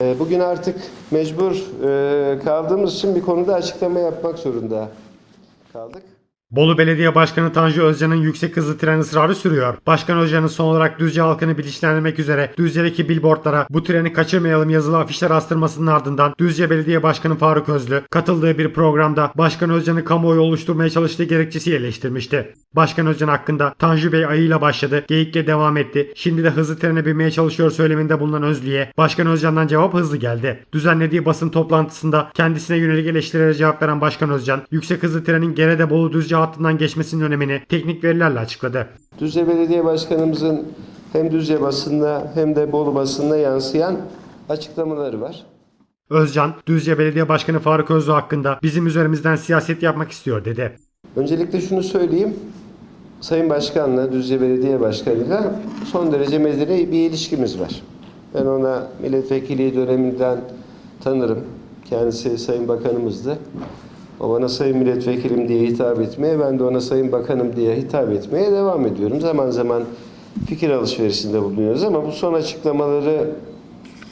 E, Bugün artık mecbur e, kaldığımız için bir konuda açıklama yapmak zorunda kaldık. Bolu Belediye Başkanı Tanju Özcan'ın yüksek hızlı tren ısrarı sürüyor. Başkan Özcan'ın son olarak Düzce halkını bilinçlendirmek üzere Düzce'deki billboardlara bu treni kaçırmayalım yazılı afişler astırmasının ardından Düzce Belediye Başkanı Faruk Özlü katıldığı bir programda Başkan Özcan'ı kamuoyu oluşturmaya çalıştığı gerekçesiyle eleştirmişti. Başkan Özcan hakkında Tanju Bey ayıyla başladı, geyikle devam etti. Şimdi de hızlı trene binmeye çalışıyor söyleminde bulunan Özlü'ye Başkan Özcan'dan cevap hızlı geldi. Düzenlediği basın toplantısında kendisine yönelik eleştirilere cevap veren Başkan Özcan, yüksek hızlı trenin Gerede Bolu Düzce hattından geçmesinin önemini teknik verilerle açıkladı. Düzce Belediye Başkanımızın hem Düzce basında hem de Bolu basında yansıyan açıklamaları var. Özcan, Düzce Belediye Başkanı Faruk Özlü hakkında bizim üzerimizden siyaset yapmak istiyor dedi. Öncelikle şunu söyleyeyim. Sayın Başkan'la, Düzce Belediye Başkanı'yla son derece medeni bir ilişkimiz var. Ben ona milletvekili döneminden tanırım. Kendisi Sayın Bakanımızdı. O bana Sayın Milletvekilim diye hitap etmeye, ben de ona Sayın Bakanım diye hitap etmeye devam ediyorum. Zaman zaman fikir alışverişinde bulunuyoruz ama bu son açıklamaları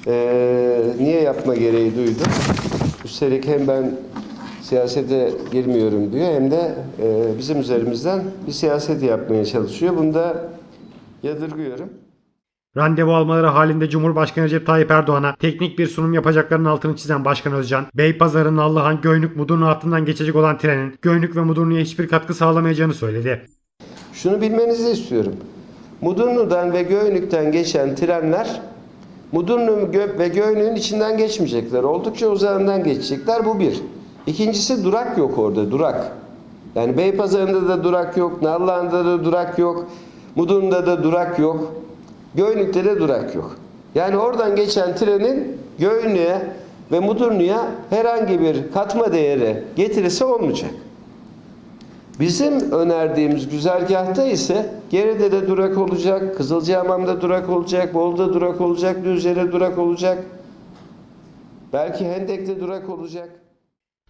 eee, niye yapma gereği duydum? Üstelik hem ben siyasete girmiyorum diyor hem de eee, bizim üzerimizden bir siyaset yapmaya çalışıyor. Bunu da yadırgıyorum. Randevu almaları halinde Cumhurbaşkanı Recep Tayyip Erdoğan'a teknik bir sunum yapacaklarının altını çizen Başkan Özcan, Beypazarı Nallıhan Göynük Mudurnu hattından geçecek olan trenin Göynük ve Mudurnu'ya hiçbir katkı sağlamayacağını söyledi. Şunu bilmenizi istiyorum. Mudurnu'dan ve Göynük'ten geçen trenler Mudurnu ve Göynük'ün içinden geçmeyecekler. Oldukça uzağından geçecekler. Bu bir. İkincisi durak yok orada. Durak. Yani Beypazarı'nda da durak yok. Nallıhan'da da durak yok. Mudurnu'da da durak yok. Göynük'te de durak yok. Yani oradan geçen trenin Göynük'e ve Mudurnu'ya herhangi bir katma değeri getirisi olmayacak. Bizim önerdiğimiz güzergahta ise Geride de durak olacak, Kızılcahamam'da durak olacak, Bolu'da durak olacak, Düzce'de durak olacak. Belki Hendek'te durak olacak.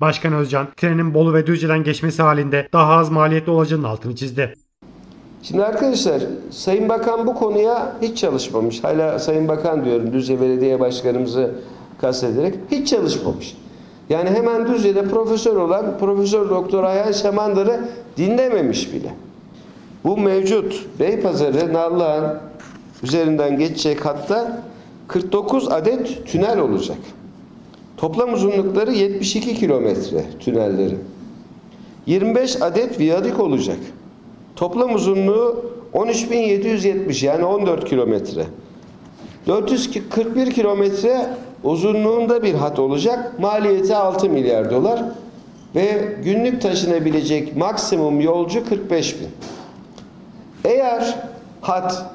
Başkan Özcan, trenin Bolu ve Düzce'den geçmesi halinde daha az maliyetli olacağının altını çizdi. Şimdi arkadaşlar Sayın Bakan bu konuya hiç çalışmamış. Hala Sayın Bakan diyorum Düzce Belediye Başkanımızı kastederek hiç çalışmamış. Yani hemen Düzce'de profesör olan Profesör Doktor Ayhan Şamandar'ı dinlememiş bile. Bu mevcut Beypazarı, Nallıhan üzerinden geçecek hatta 49 adet tünel olacak. Toplam uzunlukları 72 kilometre tünellerin. 25 adet viyadük olacak. Toplam uzunluğu 13.770 yani 14 kilometre. 441 kilometre uzunluğunda bir hat olacak. Maliyeti 6 milyar dolar ve günlük taşınabilecek maksimum yolcu 45 bin. Eğer hat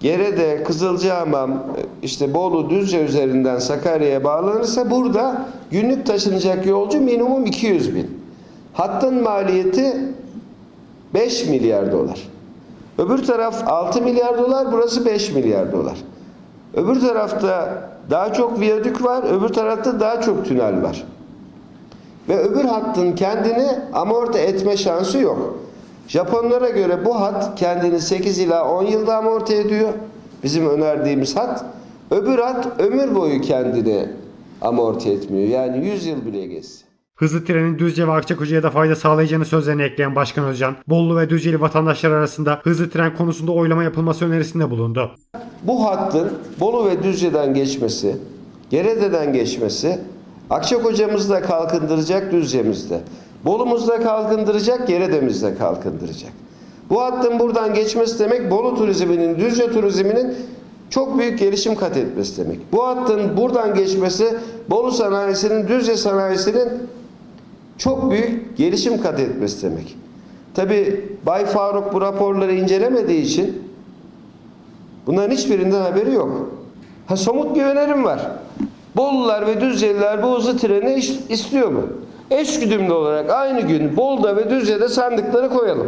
Gerede, Kızılcahamam, işte Bolu, Düzce üzerinden Sakarya'ya bağlanırsa burada günlük taşınacak yolcu minimum 200 bin. Hattın maliyeti 5 milyar dolar. Öbür taraf 6 milyar dolar, burası 5 milyar dolar. Öbür tarafta daha çok viyadük var, öbür tarafta daha çok tünel var. Ve öbür hattın kendini amorti etme şansı yok. Japonlara göre bu hat kendini 8 ila 10 yılda amorti ediyor. Bizim önerdiğimiz hat. Öbür hat ömür boyu kendini amorti etmiyor. Yani 100 yıl bile geçse. Hızlı trenin Düzce ve Akçakoca'ya da fayda sağlayacağını sözlerine ekleyen Başkan Özcan, Bolu ve Düzceli vatandaşlar arasında hızlı tren konusunda oylama yapılması önerisinde bulundu. Bu hattın Bolu ve Düzce'den geçmesi, Gerede'den geçmesi, Akçakoca'mızda kalkındıracak Düzce'mizde. Bolu'muzda kalkındıracak, Gerede'mizde kalkındıracak. Bu hattın buradan geçmesi demek Bolu turizminin, Düzce turizminin çok büyük gelişim kat etmesi demek. Bu hattın buradan geçmesi Bolu sanayisinin, Düzce sanayisinin çok büyük gelişim kat etmesi demek. Tabi Bay Faruk bu raporları incelemediği için Bunların hiçbirinden haberi yok. Ha somut bir önerim var. Bolular ve Düzceliler bu hızlı treni istiyor mu? Eşgüdümlü olarak aynı gün Bolu'da ve Düzce'de sandıkları koyalım.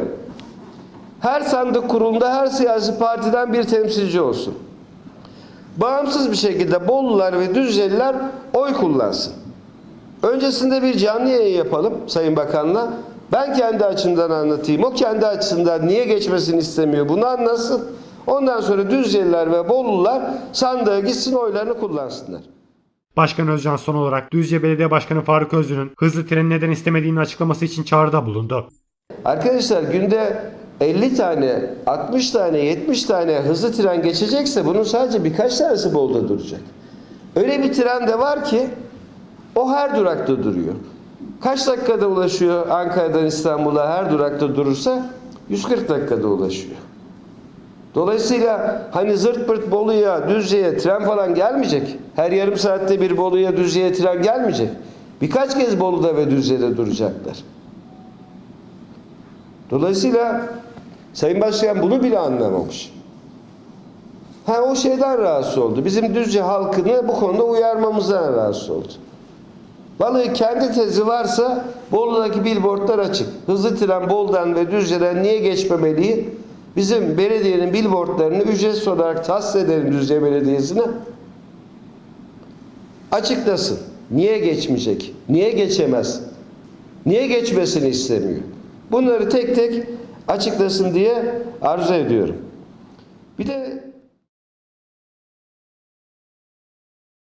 Her sandık kurulunda her siyasi partiden bir temsilci olsun. Bağımsız bir şekilde Bolular ve Düzceliler oy kullansın. Öncesinde bir canlı yayın yapalım Sayın Bakan'la. Ben kendi açımdan anlatayım. O kendi açısından niye geçmesini istemiyor bunu anlasın. Ondan sonra Düzceliler ve Bollular sandığa gitsin oylarını kullansınlar. Başkan Özcan son olarak Düzce Belediye Başkanı Faruk Özlü'nün hızlı treni neden istemediğini açıklaması için çağrıda bulundu. Arkadaşlar günde 50 tane, 60 tane, 70 tane hızlı tren geçecekse bunun sadece birkaç tanesi Bolu'da duracak. Öyle bir tren de var ki o her durakta duruyor. Kaç dakikada ulaşıyor Ankara'dan İstanbul'a her durakta durursa 140 dakikada ulaşıyor. Dolayısıyla hani zırt pırt Bolu'ya, Düzce'ye tren falan gelmeyecek. Her yarım saatte bir Bolu'ya, Düzce'ye tren gelmeyecek. Birkaç kez Bolu'da ve Düzce'de duracaklar. Dolayısıyla Sayın Başkan bunu bile anlamamış. Ha o şeyden rahatsız oldu. Bizim Düzce halkını bu konuda uyarmamızdan rahatsız oldu. Vallahi kendi tezi varsa Bolu'daki billboardlar açık. Hızlı tren Bolu'dan ve Düzce'den niye geçmemeliyi bizim belediyenin billboardlarını ücretsiz olarak tahsis edelim Düzce Belediyesi'ne. Açıklasın. Niye geçmeyecek? Niye geçemez? Niye geçmesini istemiyor? Bunları tek tek açıklasın diye arzu ediyorum. Bir de